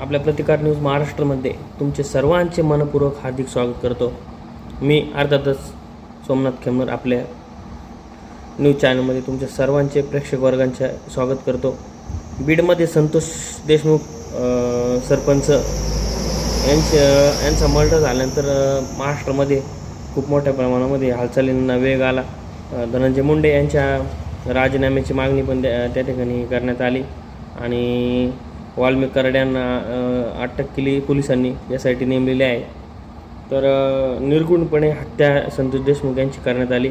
आपल्या प्रतिकार न्यूज महाराष्ट्रामध्ये तुमचे सर्वांचे मनपूर्वक हार्दिक स्वागत करतो. मी अर्थातच सोमनाथ खेमनर आपल्या न्यूज चॅनलमध्ये तुमच्या सर्वांचे प्रेक्षक वर्गांचे स्वागत करतो. बीडमध्ये संतोष देशमुख सरपंच यांच्या यांचा मर्डर झाल्यानंतर महाराष्ट्रामध्ये खूप मोठ्या प्रमाणामध्ये हालचालींना वेग आला. धनंजय मुंडे यांच्या राजीनाम्याची मागणी पण त्या ठिकाणी करण्यात आली. आणि वाल्मिक करड्यांना अटक केली पोलिसांनी यासाठी नेमलेले आहे. तर निर्गुणपणे हत्या संतोष देशमुख यांची करण्यात आली.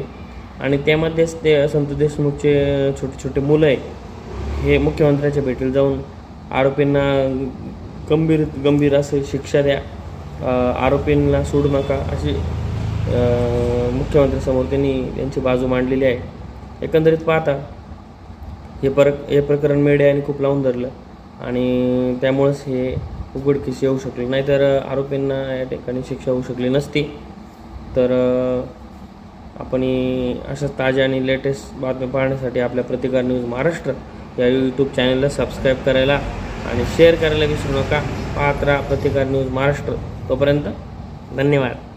आणि त्यामध्येच ते संतोष देशमुखचे छोटे छोटे मुलं आहे हे मुख्यमंत्र्यांच्या भेटीला जाऊन आरोपींना गंभीर गंभीर असे शिक्षा द्या आरोपींना सोडू नका अशी मुख्यमंत्र्यांसमोर त्यांनी त्यांची बाजू मांडलेली आहे. एकंदरीत पाहता हे पर हे प्रकरण मीडियाने खूप लावून धरलं. आणि त्यामुळंच हे उघडकीस येऊ शकले. नाहीतर आरोपींना या ठिकाणी शिक्षा होऊ शकली नसती. तर आपण अशा ताज्या आणि लेटेस्ट बातम्या पाहण्यासाठी आपल्या प्रतिकार न्यूज महाराष्ट्र या यूट्यूब चॅनलला सबस्क्राईब करायला आणि शेअर करायला विसरू नका. पाहत राहा प्रतिकार न्यूज महाराष्ट्र. तोपर्यंत धन्यवाद.